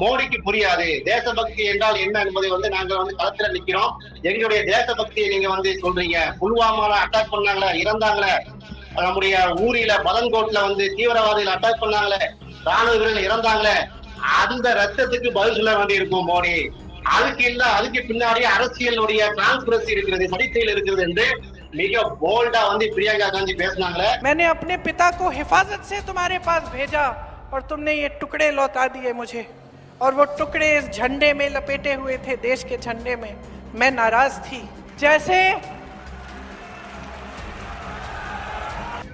மோடிக்கு புரியாது தேசபக்தி என்றால் என்ன என்பதை வந்து நாங்க வந்து களத்துல நிக்கிறோம் எங்களுடைய தேசபக்தியை நீங்க வந்து சொல்றீங்க புல்வாமால அட்டாக் பண்ணாங்களே இறந்தாங்களே நம்முடைய ஊரில பதன்கோட்ல வந்து தீவிரவாதிகள் அட்டாக் பண்ணாங்களே ராணுவ வீரர்கள் இறந்தாங்களே அந்த ரத்தத்துக்கு பதில் சொல்ல வேண்டி இருக்கும் மோடி அதுக்கு இல்ல அதுக்கு பின்னாடி அரசியலுடைய டிரான்ஸ்பரன்சி இருக்கிறது சடிச்சையில் இருக்கிறது என்று மிக போல்டா வந்து பிரியங்கா காந்தி பேசினாங்களே मैंने अपने पिता को हिफाजत से तुम्हारे पास भेजा और तुमने ये टुकड़े लौटा दिए मुझे और वो टुकड़े इस झंडे में लपेटे हुए थे देश के झंडे में मैं नाराज थी जैसे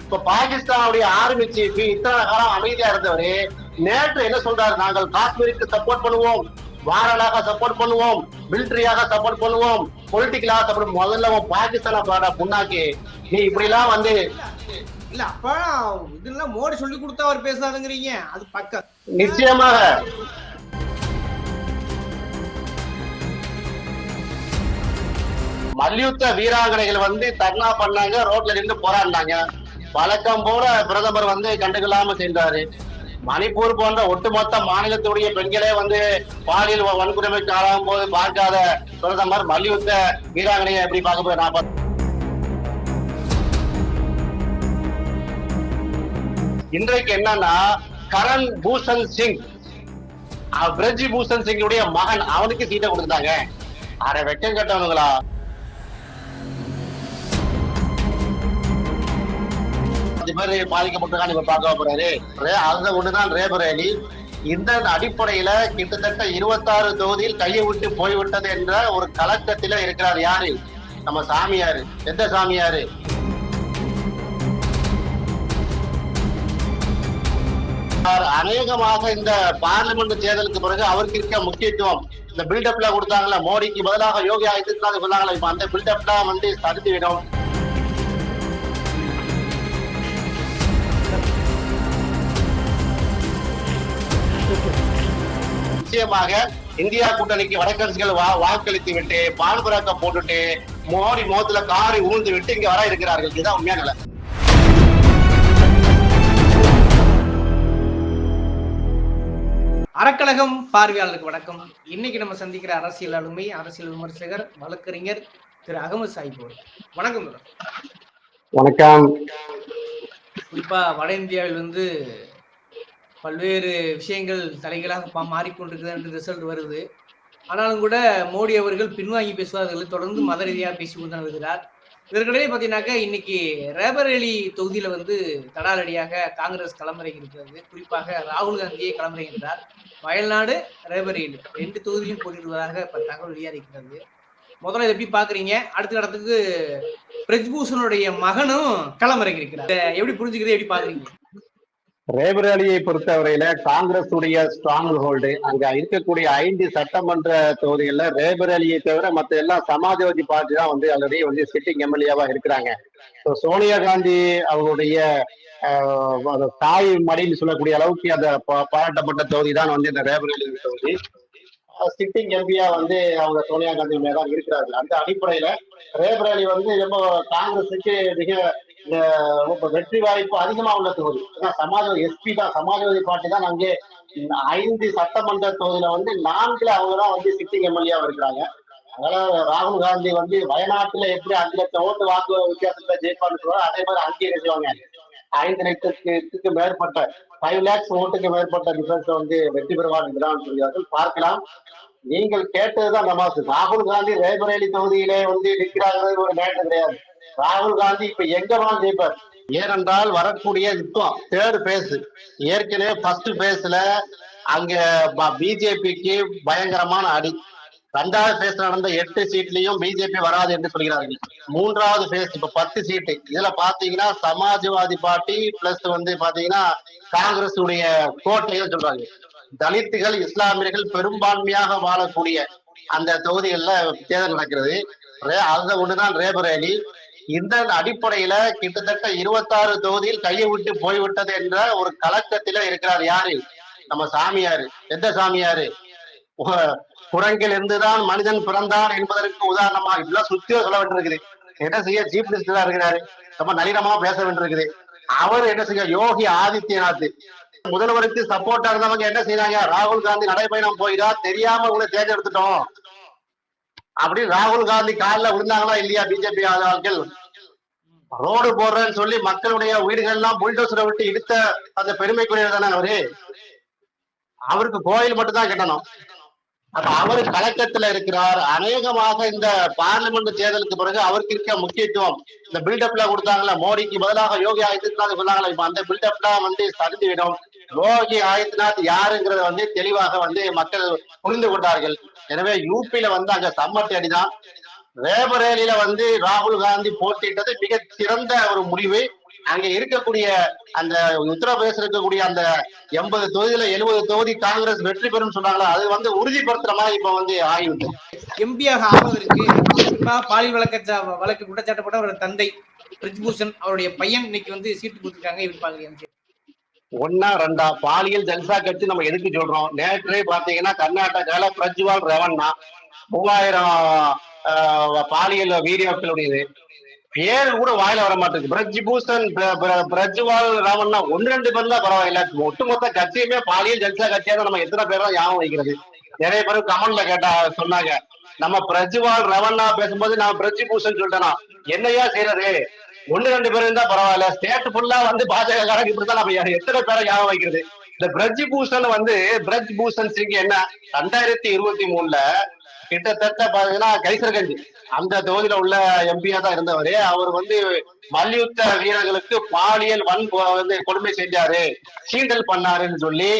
இப்ப பாகிஸ்தானுடைய ஆர்மி சீஃப் இத்தனை காலம் அமைதியா இருந்தவரு நேற்று என்ன சொல்றாரு நாங்கள் காஷ்மீருக்கு சப்போர்ட் பண்ணுவோம் வாரலாக சப்போர்ட் பண்ணுவோம் மிலிட்டரியாக சப்போர்ட் பண்ணுவோம் பொலிட்டிக்கலாக சப்போர்ட் முதல்ல உன் பாகிஸ்தான பாடா புண்ணாக்கு நீ இப்படி எல்லாம் வந்து இல்ல அப்ப இதெல்லாம் மோடி சொல்லி கொடுத்தா அவர் பேசாதுங்கிறீங்க. அது பக்கம். நிச்சயமாக. மல்யுத்த வீராங்கனைகள் வந்து தர்ணா பண்ணாங்க ரோட்ல நின்று போராடினாங்க. வழக்கம் போல பிரதமர் வந்து கண்டுகொள்ளாம சென்றாரு மணிப்பூர் போன்ற ஒட்டுமொத்த மாநிலத்துடைய பெண்களே வந்து பாலியல் வன்கொடுமைக்கு ஆளாகும் போது பார்க்காத பிரதமர் மல்யுத்த வீராங்கனையை எப்படி பார்க்க போய் நான் இன்றைக்கு என்னன்னா கரண் பூஷன் சிங். பிரஜ் பூஷன் சிங்குடைய மகன். அவனுக்கு சீட்டை கொடுத்துட்டாங்க. அரை வெக்கம் கட்டவனுங்களா? அஞ்சு பேர் பாதிக்கப்பட்டிருக்கான்னு இப்ப பார்க்க போறாரு. அந்த ஒண்ணுதான் ரேபரேலி இந்த அடிப்படையில கிட்டத்தட்ட இருபத்தாறு தொகுதியில் கையை விட்டு போய்விட்டது என்ற ஒரு கலக்கத்தில இருக்கிறார் யாரு? நம்ம சாமியாரு. எந்த சாமியாரு? அநேகமாக இந்த பார்லிமெண்ட் தேர்தலுக்கு பிறகு அவருக்கு இருக்க முக்கியத்துவம் இந்த பில்டப்ல கொடுத்தாங்கல்ல மோடிக்கு பதிலாக யோகி ஆதித்யநாத் சொன்னாங்களே இப்ப அந்த பில்டப்லாம் வந்து தடுத்துவிடும் நிச்சயமாக இந்தியா கூட்டணிக்கு வடக்கரசுகள் வா வாக்களித்து விட்டு பால் புறாக்க போட்டுட்டு மோடி முகத்துல காரை ஊழ்ந்து விட்டு இங்க வர இருக்கிறார்கள். இதுதான் உண்மையான நிலை. அறக்கழகம் பார்வையாளருக்கு வணக்கம் இன்னைக்கு நம்ம சந்திக்கிற அரசியல் ஆளுமை அரசியல் விமர்சகர் வழக்கறிஞர் திரு அகமது சாஹிப். வணக்கம். வணக்கம் குறிப்பா வட இந்தியாவில் வந்து பல்வேறு விஷயங்கள் தலைகளாக என்று ரிசல்ட் வருது ஆனாலும் கூட மோடி அவர்கள் பின்வாங்கி பேசுவார்கள் தொடர்ந்து மத ரீதியாக பேசி கொண்டு வருகிறார் இதற்கிடையே பார்த்தீங்கன்னாக்கா இன்னைக்கு ரேபரேலி தொகுதியில வந்து தடாலடியாக காங்கிரஸ் களமிறங்கி இருக்கிறது குறிப்பாக ராகுல் காந்தியை களமிறங்கின்றார் வயல்நாடு ரேபரேலி ரெண்டு தொகுதியிலும் போட்டியிடுவதாக இப்ப தகவல் வெளியாகிறது முதல்ல இதை எப்படி பாக்குறீங்க? அடுத்த இடத்துக்கு பிரஜ்பூஷனுடைய மகனும் களமிறங்கி இருக்கிறார் எப்படி புரிஞ்சுக்கிறது? எப்படி பாக்குறீங்க? ரேபரேலியை பொறுத்தவரையில காங்கிரஸ் உடைய ஸ்ட்ராங் ஹோல்டு அங்க இருக்கக்கூடிய ஐந்து சட்டமன்ற தொகுதிகள்ல ரேபரேலியை தவிர மத்த எல்லாம் சமாஜ்வாதி பார்ட்டி தான் வந்து ஆல்ரெடி வந்து சிட்டிங் எம்எல்ஏவா இருக்கிறாங்க. சோனியா காந்தி அவங்களுடைய அந்த தாய் மடின்னு சொல்லக்கூடிய அளவுக்கு அந்த பா- பாராட்டப்பட்ட தொகுதி தான் வந்து இந்த ரேபரேலி தொகுதி. சிட்டிங் எம்பியா வந்து அவங்க சோனியா காந்தி மேல தான் இருக்கிறார்கள். அந்த அடிப்படையில ரேபரேலி வந்து ரொம்ப காங்கிரஸுக்கு மிக வெற்றி வாய்ப்பு அதிகமா உள்ள தொகுதி. ஏன்னா சமாஜ்வாதி எஸ்பி தான் சமாஜ்வாதி பார்ட்டி தான் அங்கே ஐந்து சட்டமன்ற தொகுதியில வந்து நான்குல அவங்க தான் வந்து சிட்டிங் எம்எல்ஏவா இருக்கிறாங்க. அதனால ராகுல் காந்தி வந்து வயநாட்டுல எப்படி அஞ்சு லட்சம் ஓட்டு வாக்கு வித்தியாசத்துல ஜெயிப்பான்னு அதே மாதிரி அங்கேயே செய்வாங்க ஐந்து லட்சத்துக்கு மேற்பட்ட ஃபைவ் லேக்ஸ் ஓட்டுக்கு மேற்பட்ட டிஃபரன்ஸ் வந்து வெற்றி பெறுவார் என்றுதான் சொல்கிறார்கள். பார்க்கலாம். நீங்கள் கேட்டதுதான் நமாசு ராகுல் காந்தி ரேபரேலி தொகுதியிலே வந்து நிற்கிறார்கள் ஒரு மேட்டர் கிடையாது. ராகுல் காந்தி இப்ப எங்க வேணாலும் ஜெயிப்பார். ஏனென்றால் வரக்கூடிய யுத்தம் தேர்ட் பேஸ் ஏற்கனவே ஃபர்ஸ்ட் பேஸ்ல அங்க பிஜேபிக்கு பயங்கரமான அடி. ரெண்டாவது பேஸ் நடந்த எட்டு சீட்லயும் பிஜேபி வராது என்று சொல்கிறார்கள். மூன்றாவது பேஸ் இப்ப பத்து சீட்டு. இதுல பாத்தீங்கன்னா சமாஜ்வாதி பார்ட்டி பிளஸ் வந்து பாத்தீங்கன்னா காங்கிரஸ் உடைய கோட்டையும் சொல்றாங்க. தலித்துகள் இஸ்லாமியர்கள் பெரும்பான்மையாக வாழக்கூடிய அந்த தொகுதிகள்ல தேர்தல் நடக்கிறது. அதுல அந்த ஒண்ணுதான் ரேபரேலி. இந்த அடிப்படையில கிட்டத்தட்ட இருபத்தாறு தொகுதியில் கையை விட்டு போய்விட்டது என்ற ஒரு கலக்கத்தில இருக்கிறார் யாரு? நம்ம சாமியாரு. எந்த சாமியாரு? குரங்கில் இருந்துதான் மனிதன் பிறந்தான் என்பதற்கு உதாரணமா இப்படிலாம் சுத்தியோ சொல்ல வேண்டியிருக்குது. என்ன செய்ய சீஃப் மினிஸ்டரா இருக்கிறாரு? ரொம்ப நளினமா பேச வேண்டியிருக்குது. அவர் என்ன செய்ய யோகி ஆதித்யநாத். முதல்வருக்கு சப்போர்ட்டா இருந்தவங்க என்ன செய்யறாங்க ராகுல் காந்தி நடைபயணம் போயிடா தெரியாம உங்களை தேர்ந்தெடுத்துட்டோம். அப்படி ராகுல் காந்தி காலில் விழுந்தாங்களா இல்லையா பிஜேபி ஆட்கள் ரோடு போடுறேன்னு சொல்லி மக்களுடைய வீடுகள்லாம் எல்லாம் புல்டோசரை விட்டு இடுத்த அந்த பெருமைக்குரியவர் தானே அவரு? அவருக்கு கோயில் மட்டும் தான் கட்டணும். அப்ப அவரு கலக்கத்துல இருக்கிறார். அநேகமாக இந்த பார்லிமெண்ட் தேர்தலுக்கு பிறகு அவருக்கு இருக்க முக்கியத்துவம். இந்த பில்டப்ல கொடுத்தாங்களா மோடிக்கு பதிலாக யோகி ஆதித்யநாத் சொன்னாங்களா இப்ப அந்த பில்டப்லாம் வந்து சரிந்துவிடும் யோகி ஆதித்யநாத் யாருங்கிறத வந்து தெளிவாக வந்து மக்கள் புரிந்து கொண்டார்கள். எனவே யூபியில வந்து அங்க சம்மட்டி அடிதான். ரேபரேலியில வந்து ராகுல் காந்தி போட்டிட்டது மிக சிறந்த ஒரு முடிவு. அங்க இருக்கக்கூடிய அந்த உத்தரப்பிரதேச இருக்கக்கூடிய அந்த எண்பது தொகுதியில எழுபது தொகுதி காங்கிரஸ் வெற்றி பெறும் சொன்னாங்களா அது வந்து உறுதிப்படுத்துற மாதிரி இப்ப வந்து ஆகிவிட்டது. எம்பியாக ஆவதற்கு பாலியல் வழக்க வழக்கு குற்றச்சாட்டப்பட்ட ஒரு தந்தை பிரிஜ்பூஷன் அவருடைய பையன் இன்னைக்கு வந்து சீட்டு கொடுத்துருக்காங்க இருப்பாங்க பாக்குறீங்க ஒன்னா ரெண்டா பாலியல் ஜல்சா கட்சி நம்ம எதுக்கு சொல்றோம்? நேற்றே பாத்தீங்கன்னா கர்நாடகால பிரஜ்வால் ரெவன்னா மூவாயிரம் பாலியல் வீடியோக்களுடையது பேர் கூட வாயில வர மாட்டேங்குது. பிரஜ் பூஷன் பிரஜ்வால் ராமன்னா ஒன்னு ரெண்டு பேர் தான் பரவாயில்ல. ஒட்டுமொத்த கட்சியுமே பாலியல் ஜல்சா கட்சியா தான் நம்ம எத்தனை பேர் தான் ஞாபகம் வைக்கிறது? நிறைய பேர் கமெண்ட்ல கேட்டா சொன்னாங்க. நம்ம பிரஜ்வால் ரவண்ணா பேசும்போது நான் பிரஜ் பூஷன் சொல்லிட்டேனா? என்னையா செய்யறது? ஒண்ணு ரெண்டு பேர் இருந்தா பரவாயில்ல. ஸ்டேட் ஃபுல்லா வந்து பாஜக காரங்க இப்படித்தான் நம்ம எத்தனை பேரை ஞாபகம் வைக்கிறது? இந்த பிரஜ் பூஷன் வந்து பிரஜ் பூஷன் சிங் என்ன? ரெண்டாயிரத்தி இருபத்தி மூணுல கிட்டத்தட்ட பாத்தீங்கன்னா கைசர்கஞ்ச் அந்த தொகுதியில உள்ள எம்பியா தான் இருந்தவரு. அவர் வந்து மல்யுத்த வீரர்களுக்கு பாலியல் வன் வந்து கொடுமை செஞ்சாரு. சீண்டல் பண்ணாருன்னு சொல்லி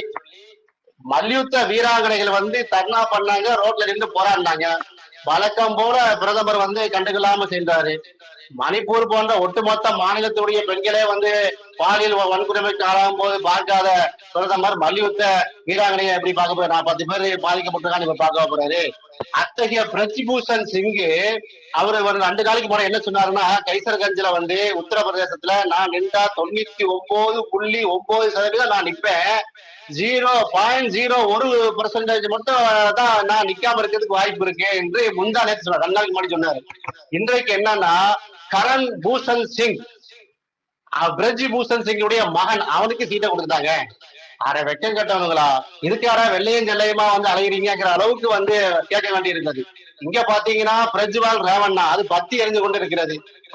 மல்யுத்த வீராங்கனைகள் வந்து தர்ணா பண்ணாங்க ரோட்ல நின்று போராடினாங்க. வழக்கம் போல பிரதமர் வந்து கண்டுகொள்ளாம சென்றாரு. மணிப்பூர் போன்ற ஒட்டுமொத்த மாநிலத்துடைய பெண்களே வந்து பாலியல் வன்கொடுமைக்கு ஆளாகும் போது பார்க்காத பிரதமர் மல்யுத்த வீராங்கனையை எப்படி பார்க்க போறாரு? நான் பத்து பேர் பாதிக்கப்பட்டிருக்கான்னு இப்ப பார்க்க போறாரு. அத்தகைய பிரஜ்பூஷன் சிங்கு அவரு ஒரு ரெண்டு நாளைக்கு முறை என்ன சொன்னாருன்னா கைசர்கஞ்சில வந்து உத்தரப்பிரதேசத்துல நான் நின்றா தொண்ணூத்தி ஒன்பது புள்ளி ஒன்பது சதவீதம் நான் நிப்பேன். ஜீரோ பாயிண்ட் ஜீரோ ஒரு பர்சன்டேஜ் மட்டும் தான் நான் நிக்காம இருக்கிறதுக்கு வாய்ப்பு இருக்கு என்று முந்தா நேற்று சொன்னார். ரெண்டு நாளைக்கு முன்னாடி சொன்னாரு. இன்றைக்கு என்னன்னா கரண் பூஷன் சிங் பிரஜி பூஷன் சிங்குடைய மகன் அவனுக்கு சீட்டை கொடுத்துட்டாங்க. அரை வெக்கம் கட்டவனுங்களா? இதுக்காரா வெள்ளையும் செல்லையுமா வந்து அலையிறீங்கிற அளவுக்கு வந்து கேட்க வேண்டி இருந்தது இங்க பாத்தீங்கன்னா பிரஜ்வால் ரேவண்ணா அது பத்தி எரிஞ்சு கொண்டு இருக்கிறது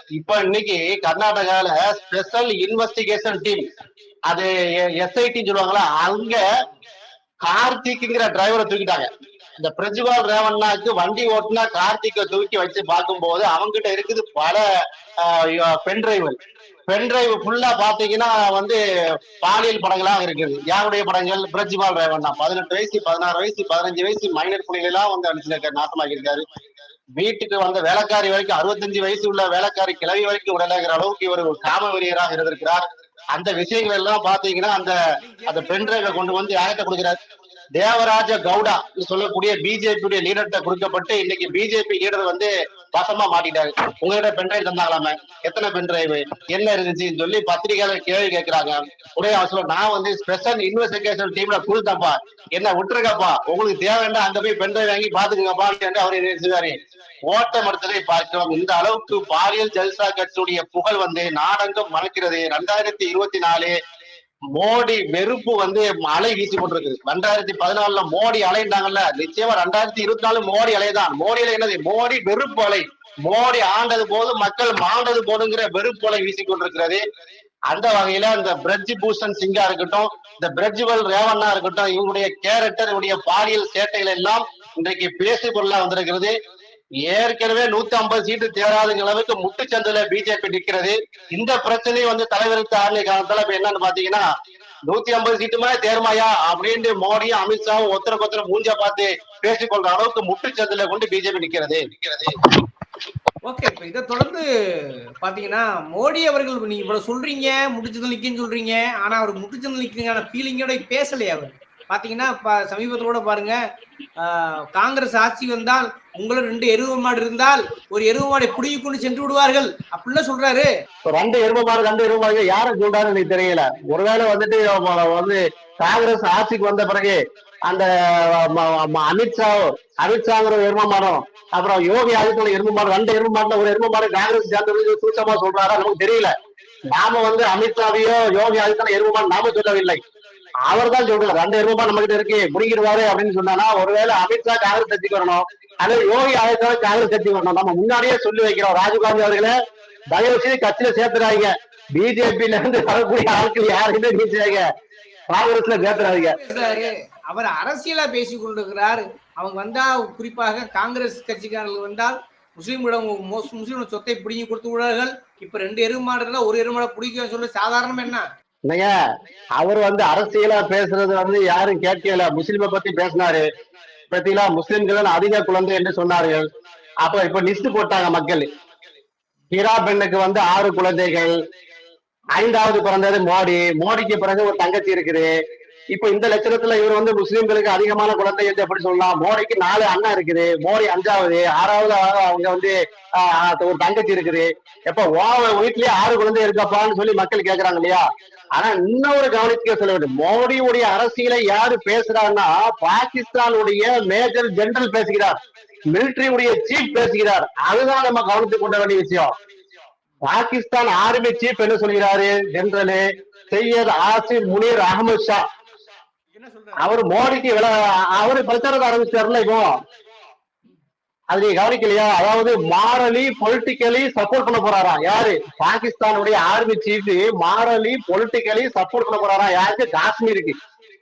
இப்ப இன்னைக்கு கர்நாடகால ஸ்பெஷல் இன்வெஸ்டிகேஷன் டீம் அது எஸ்ஐடி சொல்லுவாங்களா அங்க கார்த்திக்ங்கிற டிரைவரை தூக்கிட்டாங்க. இந்த பிரஜ்வால் ரேவண்ணாக்கு வண்டி ஓட்டுனா கார்த்திகை தூக்கி வச்சு பார்க்கும்போது அவங்கிட்ட இருக்குது பல பென் டிரைவர் பென் டிரைவ் ஃபுல்லா பாத்தீங்கன்னா வந்து பாலியல் படங்களா இருக்குது. யாருடைய படங்கள்? பிரஜ்வால் ரேவண்ணா. பதினெட்டு வயசு பதினாறு வயசு பதினஞ்சு வயசு மைனர் புள்ளிகள் வந்து அனுப்பிச்சிருக்காரு நாசமாக்கி இருக்காரு வீட்டுக்கு வந்த வேலைக்காரி வரைக்கும் அறுபத்தஞ்சு வயசு உள்ள வேலைக்காரி கிளவி வரைக்கும் உடலாகிற அளவுக்கு இவர் ஒரு காம வெறியராக இருந்திருக்கிறார். அந்த விஷயங்கள் எல்லாம் பாத்தீங்கன்னா அந்த அந்த பென் டிரைவை கொண்டு வந்து யார்கிட்ட கொடுக்கிறார். தேவராஜ கவுடா சொல்லக்கூடிய பிஜேபியுடைய லீடர்கிட்ட கொடுக்கப்பட்டு இன்னைக்கு பிஜேபி லீடர் வந்து வசமா மாட்டிட்டாரு. உங்ககிட்ட பென்ட்ரைவ் தந்தாங்களாமே? எத்தனை பென்ட்ரைவ் என்ன இருந்துச்சுன்னு சொல்லி பத்திரிகையாளர் கேள்வி கேட்கிறாங்க. உடைய அவசரம் நான் வந்து ஸ்பெஷல் இன்வெஸ்டிகேஷன் டீம்ல கொடுத்தப்பா என்ன விட்டுருக்கப்பா உங்களுக்கு தேவைன்னா அங்க போய் பென்ட்ரைவ் வாங்கி பாத்துக்கங்கப்பா அவர் நினைச்சுதாரு ஓட்ட எடுத்ததை பார்க்கிறோம் இந்த அளவுக்கு பாலியல் ஜல்சா கட்சியுடைய புகழ் வந்து நாடெங்கும் மணக்கிறது ரெண்டாயிரத்தி இருபத்தி நாலு மோடி வெறுப்பு வந்து அலை வீசி கொண்டிருக்கு ரெண்டாயிரத்தி பதினாலுல மோடி அலைண்டாங்கல்ல நிச்சயமா ரெண்டாயிரத்தி இருபத்தி நாலு மோடி அலைதான். மோடியில என்னது? மோடி வெறுப்பு அலை. மோடி ஆண்டது போது மக்கள் மாண்டது போதுங்கிற வெறுப்பு அலை வீசி கொண்டிருக்கிறது. அந்த வகையில இந்த பிரஜ் பூஷன் சிங்கா இருக்கட்டும் இந்த பிரஜ்வல் ரேவண்ணா இருக்கட்டும் இவங்களுடைய கேரக்டர் இவருடைய பாலியல் சேட்டைகள் எல்லாம் இன்றைக்கு பேசு பொருளா வந்திருக்கிறது. ஏற்கனவே நூத்தி ஐம்பது சீட்டு தேராதுங்க அளவுக்கு முட்டுச்சந்தில பிஜேபி நிற்கிறது. இந்த பிரச்சனையும் வந்து தலைவருக்கு ஆரணிய காலத்துல இப்ப என்னன்னு பாத்தீங்கன்னா நூத்தி ஐம்பது சீட்டுமே தேர்மாயா அப்படின்ட்டு மோடியும் அமித்ஷாவும் ஒத்தர கொத்தர மூஞ்ச பார்த்து பேசிக்கொள்ற அளவுக்கு முட்டுச்சந்தில கொண்டு பிஜேபி நிக்கிறது ஓகே இப்ப இதை தொடர்ந்து பாத்தீங்கன்னா மோடி அவர்கள் நீங்க இவ்வளவு சொல்றீங்க முட்டுச்சந்தில் நிக்கன்னு சொல்றீங்க ஆனா அவர் முடிச்சது நிக்கிறீங்க ஃபீலிங்கோட பேசலையே அவர். பாத்தீங்கன்னா சமீபத்துல கூட பாருங்க. ஆஹ், காங்கிரஸ் ஆட்சி வந்தால் உங்களும் ரெண்டு எருவ மாடு இருந்தால் ஒரு எருவ மாடை புடுங்கி கொண்டு சென்று விடுவார்கள். அப்படிலாம் சொல்றாரு. ரெண்டு எருமை மாடு ரெண்டு எருவ மாடு யாரை சொல்றாருன்னு எனக்கு தெரியல. ஒருவேளை வந்துட்டு வந்து காங்கிரஸ் ஆட்சிக்கு வந்த பிறகு அந்த அமித்ஷா அமித்ஷாங்கிற எரும எருமை மாடும் அப்புறம் யோகி ஆதித்யநாத் எருமை மாடு ரெண்டு எருமை மாடுல ஒரு எருமை மாடு காங்கிரஸ் சேர்ந்தது சூச்சமா சொல்றாரா நமக்கு தெரியல. நாம வந்து அமித்ஷாவையோ யோகி ஆதித்யநாத் எருமை மாடு நாம சொல்லவில்லை. அவர் தான் சொல்றாரு ரெண்டாயிரம் ரூபாய் நம்ம கிட்ட இருக்கு முடிக்கிடுவாரு அப்படின்னு சொன்னானா ஒருவேளை அமித்ஷா காங்கிரஸ் கட்சிக்கு வரணும் அல்லது யோகி ஆதித்யநாத் காங்கிரஸ் கட்சிக்கு வரணும். நம்ம முன்னாடியே சொல்லி வைக்கிறோம். ராஜீவ்காந்தி அவர்களே தயவு செய்து கட்சியில சேர்த்துறாங்க பிஜேபியில இருந்து வரக்கூடிய ஆட்கள் யாருமே நீச்சாங்க காங்கிரஸ்ல சேர்த்துறாங்க அவர் அரசியலா பேசி கொண்டிருக்கிறார். அவங்க வந்தா குறிப்பாக காங்கிரஸ் கட்சிக்காரர்கள் வந்தால் முஸ்லீம்களிடம் முஸ்லீம் சொத்தை பிடிங்கி கொடுத்து விடுவார்கள். இப்ப ரெண்டு எருமாடு ஒரு எருமாடை பிடிக்க சொல்லி. சாதாரணம் என்ன? இல்லைங்க அவர் வந்து அரசியலா பேசுறது வந்து யாரும் கேட்கல. முஸ்லிமை பத்தி பேசினாரு. பத்திலா முஸ்லிம்கள் அதிக குழந்தை என்று சொன்னார்கள் அப்ப இப்ப லிஸ்ட் போட்டாங்க மக்கள். ஹீரா பெண்ணுக்கு வந்து ஆறு குழந்தைகள். ஐந்தாவது பிறந்தது மோடி. மோடிக்கு பிறகு ஒரு தங்கச்சி இருக்குது. இப்ப இந்த லட்சணத்துல இவர் வந்து முஸ்லிம்களுக்கு அதிகமான குழந்தை என்று எப்படி சொல்லலாம்? மோடிக்கு நாலு அண்ணன் இருக்குது. மோடி அஞ்சாவது ஆறாவது அவங்க வந்து ஒரு தங்கச்சி இருக்குது. எப்ப ஓ வீட்லயே ஆறு குழந்தை இருக்கப்பான்னு சொல்லி மக்கள் கேக்குறாங்க இல்லையா? ஆனா இன்னொரு கவனிக்க சொல்ல வேண்டும். மோடியுடைய அரசியலை யாரு பேசுறாருன்னா பாகிஸ்தானுடைய மேஜர் ஜெனரல் பேசுகிறார். மிலிட்டரியுடைய சீஃப் பேசுகிறார். அதுதான் நம்ம கவனித்துக் கொள்ள வேண்டிய விஷயம். பாகிஸ்தான் ஆர்மி சீஃப் என்ன சொல்கிறாரு? ஜெனரலு சையத் ஆசிப் முனீர் அகமது ஷா. அவரு மோடிக்கு வில அவரு பிரச்சாரத்தை ஆரம்பிச்சாருல இப்போ. அது நீங்க கவனிக்கலையா? அதாவது மாரலி பொலிட்டிக்கலி சப்போர்ட் பண்ண போறாராம் யாரு? பாகிஸ்தானுடைய army chief morally politically support பண்ண போறாராம் யாருக்கு? காஷ்மீருக்கு.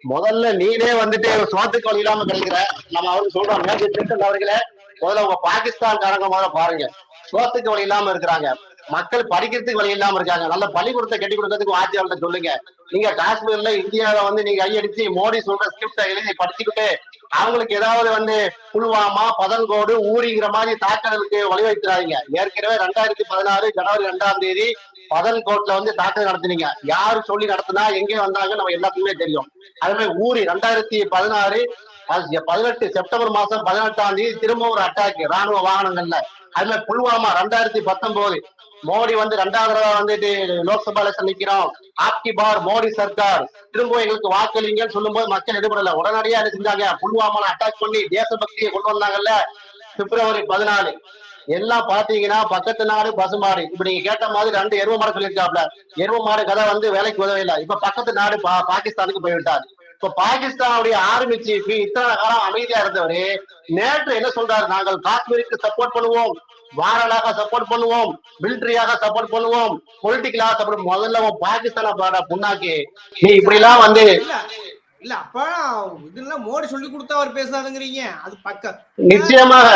முதல்ல நீனே வந்துட்டு சோத்துக்கு வழி இல்லாம கிடைக்கிற. நம்ம அவருக்கு சொல்றோம் அவர்களே முதல்ல உங்க பாகிஸ்தான்காரங்க முதல்ல பாருங்க. சோத்துக்கு வழி இல்லாம இருக்கிறாங்க. மக்கள் படிக்கிறதுக்கு வழி இல்லாம இருக்காங்க. நல்ல பள்ளிக்கூடத்தை கட்டி கொடுக்கறதுக்கு ஆட்சியாளர்கிட்ட சொல்லுங்க. நீங்க காஷ்மீர்ல இந்தியாவில வந்து நீங்க கையடிச்சு மோடி சொல்ற ஸ்கிரிப்ட எழுதி படிச்சுக்கிட்டு அவங்களுக்கு ஏதாவது வந்து புல்வாமா பதன்கோடு ஊரிங்கிற மாதிரி தாக்குதலுக்கு வழிவகுத்துறாங்க ஏற்கனவே ரெண்டாயிரத்தி பதினாறு ஜனவரி ரெண்டாம் தேதி பதன்கோட்ல வந்து தாக்குதல் நடத்தினீங்க. யாரு சொல்லி நடத்தினா எங்கே வந்தாங்க நம்ம எல்லாத்துக்குமே தெரியும். அது மாதிரி ஊரி ரெண்டாயிரத்தி பதினாறு பதினெட்டு செப்டம்பர் மாசம் பதினெட்டாம் தேதி திரும்ப ஒரு அட்டாக் ராணுவ வாகனங்கள்ல. அது மாதிரி புல்வாமா ரெண்டாயிரத்தி பத்தொன்பது மோடி வந்து ரெண்டாவது தடவை வந்துட்டு லோக்சபா எலெக்ஷன் நிக்கிறோம் ஆப்கி பார் மோடி சர்க்கார். திரும்ப எங்களுக்கு வாக்களிங்கன்னு சொல்லும்போது மக்கள் எடுபடல. உடனடியா என்ன செஞ்சாங்க? புல்வாமால அட்டாக் பண்ணி தேசபக்தியை கொண்டு வந்தாங்கல்ல? பிப்ரவரி பதினாலு. எல்லாம் பாத்தீங்கன்னா பக்கத்து நாடு பசுமாடு இப்ப நீங்க கேட்ட மாதிரி ரெண்டு எருவ மாடு சொல்லியிருக்காப்ல. எருவ மாடு கதை வந்து வேலைக்கு உதவி இல்லை. இப்ப பக்கத்து நாடு பா- பாகிஸ்தானுக்கு போய்விட்டாரு. இப்ப பாகிஸ்தானுடைய ஆர்மி சீஃப் இத்தனை காலம் அமைதியா இருந்தவரு நேற்று என்ன சொல்றாரு? நாங்கள் காஷ்மீருக்கு சப்போர்ட் பண்ணுவோம். வாரலாக சப்போர்ட் பண்ணுவோம் மிலிட்டரியாக சப்போர்ட் பண்ணுவோம். பொலிட்டிக்கலாக சப்போர்ட் முதல்ல பாகிஸ்தான பாட புண்ணாக்கி. நீ இப்படி எல்லாம் வந்து இல்ல அப்ப இதெல்லாம் மோடி சொல்லி கொடுத்தா அவர் பேசாதுங்கிறீங்க. அது பக்க நிச்சயமாக.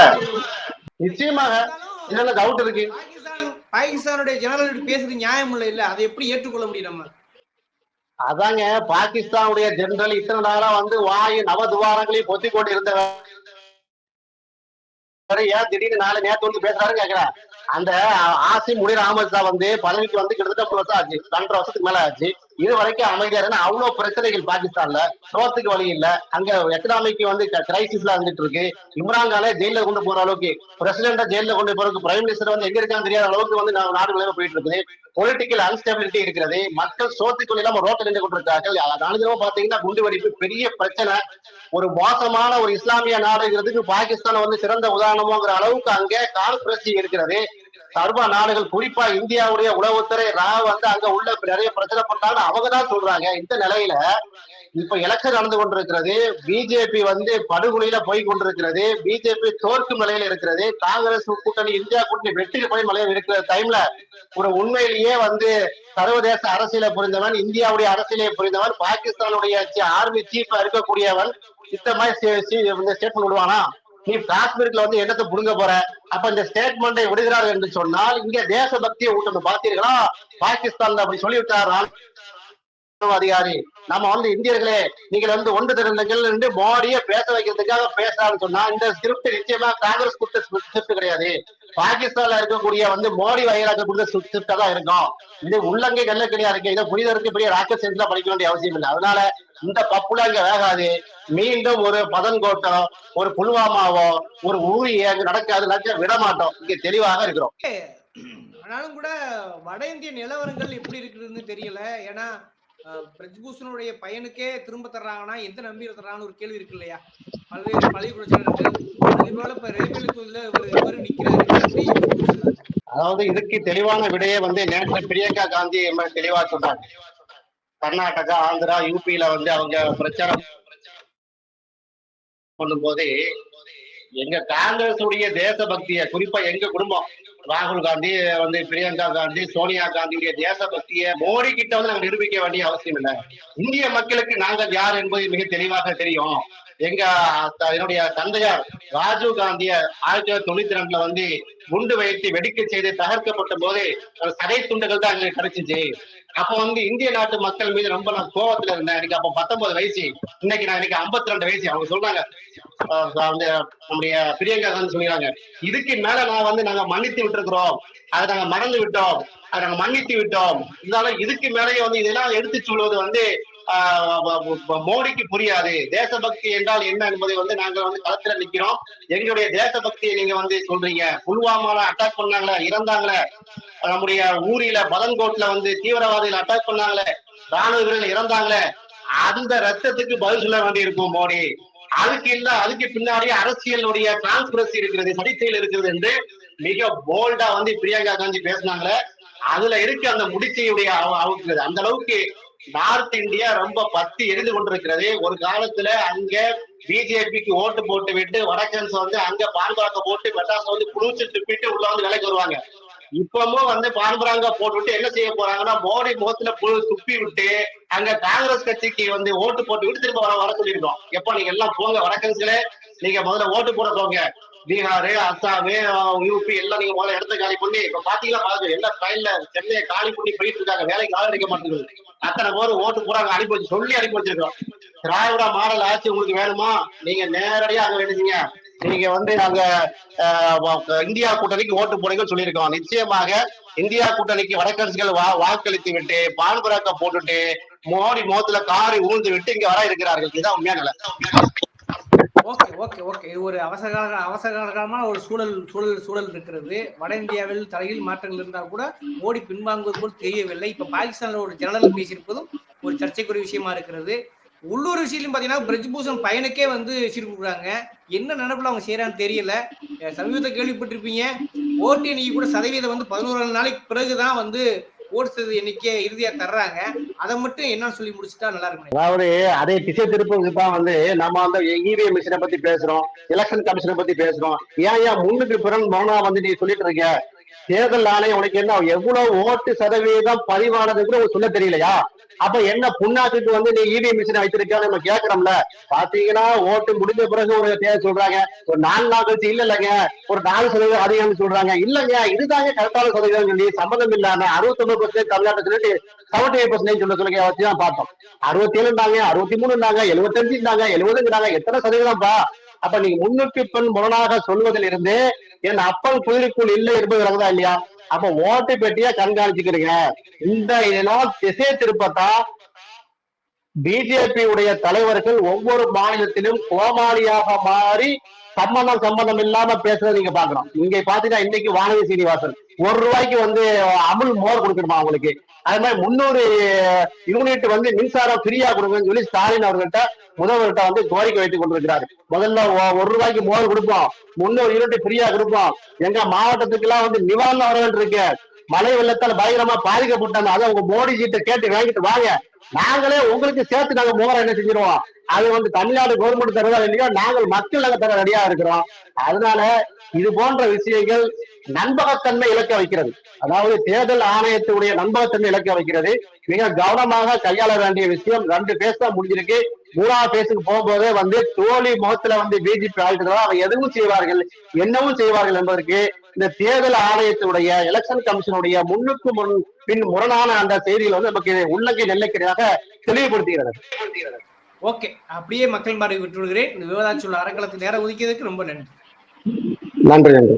நிச்சயமாக. இதுல டவுட் இருக்கு? பாகிஸ்தான் பாகிஸ்தானுடைய ஜெனரல் பேசுறது நியாயம் இல்ல இல்ல. அதை எப்படி ஏற்றுக்கொள்ள முடியும் நம்ம? அதாங்க பாகிஸ்தானுடைய ஜெனரல் இத்தனை நாளா வந்து வாயு நவதுவாரங்களையும் பொத்தி கொண்டு சரி ஏன் திடீர்னு நாலு நேத்து வந்து பேசுறாருன்னு கேக்குறேன். அந்த ஆசி முனிர் அகமது வந்து பதவிக்கு வந்து கிட்டத்தட்ட மூணு வருஷம் ஆச்சு. ரெண்டரை வருஷத்துக்கு மேல ஆச்சு. இது வரைக்கும் அமைதியா அவ்வளவு பிரச்சனைகள் பாகிஸ்தான்ல. சோத்துக்கு வழி இல்ல. அங்க எக்கனாமிக்கு வந்து கிரைசிஸ்ல இருந்துட்டு இருக்கு. இம்ரான் கானே ஜெயில கொண்டு போற அளவுக்கு பிரசிடென்ட ஜெயில கொண்டு போறதுக்கு பிரைம் மினிஸ்டர் வந்து எங்க இருக்கான்னு தெரியாத அளவுக்கு வந்து நா- நாடு விளையாட போயிட்டு இருக்குது. பொலிட்டிக்கல் அன்ஸ்டபிலிட்டி இருக்கிறது. மக்கள் சோத்துக்கு இல்லாம ரோட்டில் நின்று கொண்டிருக்கார்கள் நாளிதமும் பாத்தீங்கன்னா குண்டு வெடிப்பு பெரிய பிரச்சனை. ஒரு மோசமான ஒரு இஸ்லாமிய நாடுங்கிறதுக்கு பாகிஸ்தான் வந்து சிறந்த உதாரணமோங்கிற அளவுக்கு அங்கே காங்கிரஸ் இருக்கிறது. சர்வ நாடுகள் குறிப்பா இந்தியாவுடைய உளவுத்துறை ரா வந்து அங்க உள்ள நிறைய பிரச்சனை பண்ணாங்க அவங்க தான் சொல்றாங்க இந்த நிலையில இப்ப எலெக்ஷன் நடந்து கொண்டிருக்கிறது பிஜேபி வந்து படுகொலையில போய் கொண்டிருக்கிறது பிஜேபி தோற்கும் நிலையில இருக்கிறது காங்கிரஸ் கூட்டணி இந்தியா கூட்டணி வெற்றி போய் நிலையில் இருக்கிற டைம்ல ஒரு உண்மையிலேயே வந்து சர்வதேச அரசியலை புரிந்தவன் இந்தியாவுடைய அரசியலை புரிந்தவன் பாகிஸ்தானுடைய ஆர்மி சீஃபா இருக்கக்கூடியவன் இந்த மாதிரி ஸ்டே- ஸ்டேட்மெண்ட் விடுவானா நீ காஷ்மீர்ல வந்து என்னத்தை புடுங்க போற? அப்ப இந்த ஸ்டேட்மெண்டை விடுகிறார் என்று சொன்னால் இங்க தேசபக்தியை ஊட்டணும் பார்த்தீர்களா? பாகிஸ்தான்ல அப்படி சொல்லிவிட்டார் அதிகாரி. நம்ம வந்து இந்தியர்களே நீங்கள் வந்து ஒன்று திறந்தங்கள் என்று மோடியை பேச வைக்கிறதுக்காக பேசலாம்னு சொன்னா இந்த ஸ்கிரிப்ட் நிச்சயமா காங்கிரஸ் கொடுத்த ஸ்கிரிப்ட் கிடையாது. பாகிஸ்தான்ல இருக்கக்கூடிய வந்து மோடி வகையிலாக்க கொடுத்த ஸ்கிரிப்டா தான் இருக்கும். இது உள்ளங்கை கல்ல கிடையாது இருக்கு. இதை புரிதற்கு பெரிய ராக்கெட் சயின்ஸ்லாம் படிக்க வேண்டிய அவசியம் இல்லை. அதனால இந்த பப்புல இங்க வேகாது. மீண்டும் ஒரு பதன்கோட்டோ ஒரு புல்வாமாவோ ஒரு அங்க நடக்காது நடக்க விட மாட்டோம். இங்க தெளிவாக இருக்கிறோம். ஆனாலும் கூட வட இந்திய நிலவரங்கள் எப்படி இருக்குதுன்னு தெரியல. ஏன்னா பிரஜ்பூஷனுடைய பையனுக்கே திரும்ப தர்றாங்கன்னா எந்த நம்பிக்கை தர்றாங்கன்னு ஒரு கேள்வி இருக்கு இல்லையா? பல்வேறு அதே போல இப்ப இவர் நிக்கிறாரு? அதாவது இதுக்கு தெளிவான விடையை வந்து நேற்று பிரியங்கா காந்தி தெளிவா சொன்னாங்க. கர்நாடகா ஆந்திரா யூபியில வந்து அவங்க பிரச்சாரம் பண்ணும்போது எங்க காங்கிரஸ் உடைய தேசபக்திய குறிப்பா எங்க குடும்பம் ராகுல் காந்தி வந்து பிரியங்கா காந்தி சோனியா காந்தியுடைய தேசபக்திய மோடி கிட்ட வந்து நாங்க நிரூபிக்க வேண்டிய அவசியம் இல்லை. இந்திய மக்களுக்கு நாங்கள் யார் என்பது மிக தெளிவாக தெரியும். எங்க என்னுடைய தந்தையார் ராஜீவ் காந்திய ஆயிரத்தி தொள்ளாயிரத்தி தொண்ணூத்தி ரெண்டுல வந்து குண்டு வைத்து வெடிக்க செய்து தகர்க்கப்பட்ட போது சதை துண்டுகள் தான் எங்களுக்கு கிடைச்சிச்சு அப்ப வந்து இந்திய நாட்டு மக்கள் மீது ரொம்ப நான் கோவத்துல இருந்தேன். எனக்கு அப்ப பத்தொன்பது வயசு. இன்னைக்கு நான் எனக்கு 52 ரெண்டு வயசு. அவங்க சொல்றாங்க வந்து நம்முடைய பிரியங்கா காந்தி சொல்லிடுறாங்க இதுக்கு மேல நான் வந்து நாங்க மன்னித்து விட்டுருக்கிறோம். அதை நாங்க மறந்து விட்டோம். அதை நாங்க மன்னித்து விட்டோம். இருந்தாலும் இதுக்கு மேலேயே வந்து இதெல்லாம் எடுத்து சொல்வது வந்து ஆஹ் மோடிக்கு புரியாது. தேசபக்தி என்றால் என்ன என்பதை வந்து நாங்க வந்து களத்துல நிக்கிறோம் எங்களுடைய தேசபக்தியை நீங்க வந்து சொல்றீங்க. புல்வாமால அட்டாக் பண்ணாங்களே இறந்தாங்களே. நம்முடைய ஊரில பலங்கோட்ல வந்து தீவிரவாதிகள் அட்டாக் பண்ணாங்களே ராணுவ வீரர்கள் இறந்தாங்களே அந்த ரத்தத்துக்கு பதில் சொல்ல வேண்டி இருக்கும் மோடி. அதுக்கு இல்ல அதுக்கு பின்னாடி அரசியலுடைய டிரான்ஸ்பரன்சி இருக்கிறது சதிச்செயல் இருக்கிறது என்று மிக போல்டா வந்து பிரியங்கா காந்தி பேசினாங்களே அதுல இருக்கு அந்த முடிச்சையுடைய அவ- அவுக்குறது அந்த அளவுக்கு நார்த் இந்தியா ரொம்ப பத்தி எரிந்து கொண்டிருக்கிறது. ஒரு காலத்துல அங்க பிஜேபிக்கு ஓட்டு போட்டு விட்டு வடக்கன்ஸ் வந்து அங்க பாதுகாக்க போட்டு மெட்ராஸ் வந்து குளிச்சு துப்பிட்டு உள்ள வந்து வேலைக்கு வருவாங்க. இப்பவும் வந்து பான்பராங்க போட்டு விட்டு என்ன செய்ய போறாங்கன்னா மோடி முகத்துல புழு துப்பி விட்டு அங்க காங்கிரஸ் கட்சிக்கு வந்து ஓட்டு போட்டு விட்டு திரும்ப வர வர சொல்லியிருக்கோம். எப்ப நீங்க எல்லாம் போங்க வடக்கன்ஸ்களே நீங்க முதல்ல ஓட்டு போட போங்க. பீகாரு அஸ்ஸாமு யூபி எல்லாம் நீங்க முதல்ல இடத்த காலி பண்ணி இப்ப பாத்தீங்களா பாருங்க எல்லா ட்ரெயின்ல சென்னையை காலி பண்ணி போயிட்டு இருக்காங்க. வேலைக்கு ஆள் அடிக்க மாட்டேங்குது. அத்தனை பேர் ஓட்டு போறாங்க அனுப்பி வச்சு சொல்லி அனுப்பி வச்சிருக்கோம் திராவிட மாடல் ஆட்சி உங்களுக்கு வேணுமா? நீங்க நேரடியா அங்க வேணுங்க நீங்க வந்து அங்க இந்தியா கூட்டணிக்கு ஓட்டு போடுங்க சொல்லியிருக்கோம். நிச்சயமாக இந்தியா கூட்டணிக்கு வடக்கரசுகள் வா வாக்களித்து விட்டு பால் பராக்க போட்டுட்டு மோடி முகத்துல காரை ஊழ்ந்து விட்டு இங்க வர இருக்கிறார்கள். இதுதான் உண்மையான நிலை. Okay okay okay. இது ஒரு அவசர அவசரகாலமான ஒரு சூழல் சூழல் சூழல் இருக்கிறது. வட இந்தியாவில் தலையில் மாற்றங்கள் இருந்தால் கூட மோடி பின்வாங்குவது போல் தெரியவில்லை. இப்ப பாகிஸ்தான்ல ஒரு ஜெனரல் பேசியிருப்பதும் ஒரு சர்ச்சைக்குரிய விஷயமா இருக்கிறது. உள்ளூர் விஷயத்திலும் பாத்தீங்கன்னா பிரஜ்பூஷன் பையனுக்கே வந்து சீர் கொடுக்குறாங்க. என்ன நினைப்புல அவங்க செய்யறான்னு தெரியல. சமீபத்தை கேள்விப்பட்டிருப்பீங்க. ஓட்டு எண்ணிக்கை கூட சதவீதம் வந்து பதினோரு நாளைக்கு பிறகுதான் வந்து ஓட்டு எண்ணிக்கை இறுதியா தர்றாங்க. அதை மட்டும் என்னன்னு சொல்லி முடிச்சுட்டா நல்லா இருக்கும் அதாவது அதே திசை திருப்பதுக்கு தான் வந்து நம்ம வந்து இவிஎம் மிஷினை பத்தி பேசுறோம். எலெக்ஷன் கமிஷனை பத்தி பேசுறோம். ஏன் ஏன் முன்னுக்கு பிறன் மௌனா வந்து நீ சொல்லிட்டு இருக்க தேர்தல் ஆணையம் உனக்கு என்ன எவ்வளவு ஓட்டு சதவீதம் பதிவானது கூட சொல்ல தெரியலையா? அப்ப என்ன புண்ணாக்குக்கு வந்து நீ இவிஎம் மிஷினை வைத்திருக்கான்னு நம்ம கேட்கறோம்ல பாத்தீங்கன்னா ஓட்டு முடிஞ்ச பிறகு ஒரு தேவை சொல்றாங்க. ஒரு நாலு நாள் கழிச்சு இல்ல இல்லைங்க. ஒரு நாலு சதவீதம் அதிகம் சொல்றாங்க. இல்லங்க இதுதாங்க கரெக்டான சதவீதம் சொல்லி சம்பந்தம் இல்லாம அறுபத்தொன்பது பர்சன்ட் தமிழ்நாட்டை சொல்லிட்டு செவன்டி எயிட் பர்சன்டேஜ் சொல்ல சொல்லுங்க வச்சு தான் பார்த்தோம். அறுபத்தி ஏழுண்டாங்க அறுபத்தி மூணுனாங்க எழுபத்தஞ்சு இருந்தாங்க எழுபதுங்கிறாங்க எத்தனை சதவீதம்ப்பா? அப்ப நீங்க முன்னுக்கு பின் முரணாக சொல்வதில் இருந்து என் அப்பன் குதிரைக்குள் இல்லை என்பது இல்லையா? அப்ப ஓட்டு பெட்டியா கண்காணிச்சுக்கிறீங்க. இந்த இதெல்லாம் திசை திருப்பத்தா பிஜேபி உடைய தலைவர்கள் ஒவ்வொரு மாநிலத்திலும் கோமாளியாக மாறி சம்பந்தம் சம்பந்தம் இல்லாம பேசுறதை நீங்க பாக்குறோம் இங்க பாத்தீங்கன்னா இன்னைக்கு வானதி சீனிவாசன். ஒரு ரூபாய்க்கு வந்து அமுல் மோர் கொடுக்கணுமா அவங்களுக்கு அது மாதிரி முன்னூறு யூனிட் வந்து மின்சாரம் ஃப்ரீயா கொடுங்கன்னு சொல்லி ஸ்டாலின் அவர்கள்ட்ட முதல்வர்கிட்ட வந்து கோரிக்கை வைத்துக் கொண்டிருக்கிறாரு. முதல்ல ஒரு ரூபாய்க்கு மோர் கொடுப்போம். முன்னூறு யூனிட் ஃப்ரீயா கொடுப்போம். எங்க மாவட்டத்துக்கு எல்லாம் வந்து நிவாரணம் வர வேண்டியிருக்கு மழை வெள்ளத்தால் பயங்கரமா பாதிக்கப்பட்டாங்க அதை உங்க மோடி கிட்ட கேட்டு வாங்கிட்டு வாங்க. நாங்களே உங்களுக்கு சேர்த்து நாங்க மோரை என்ன செஞ்சிருவோம்? அது வந்து தமிழ்நாடு கவர்மெண்ட் தருவதா இல்லையோ நாங்கள் மக்கள் நாங்க தர ரெடியா இருக்கிறோம். அதனால இது போன்ற விஷயங்கள் நம்பகத்தன்மை இழக்க வைக்கிறது. அதாவது தேர்தல் ஆணையத்துடைய நம்பகத்தன்மை இழக்க வைக்கிறது. மிக கவனமாக கையாள வேண்டிய விஷயம் ரெண்டு பேச தான் முடிஞ்சிருக்கு. மூணாவது பேசுக்கு போகும்போதே வந்து தோழி முகத்துல வந்து பிஜேபி ஆளுகிறதா அவங்க எதுவும் செய்வார்கள் என்னவும் செய்வார்கள் என்பதற்கு இந்த தேர்தல் ஆணையத்துடைய எலெக்ஷன் கமிஷனுடைய முன்னுக்கு முன் பின் முரணான அந்த செய்திகள் வந்து நமக்கு உள்ளங்கை நெல்லைக்கிறையாக தெளிவுபடுத்துகிறது. ஓகே அப்படியே மக்கள் மாறி விட்டு விடுகிறேன் இந்த விவாதாச்சுள்ள அறக்களத்தில் நேரம் ஒதுக்கியதற்கு ரொம்ப நன்றி. நன்றி நன்றி.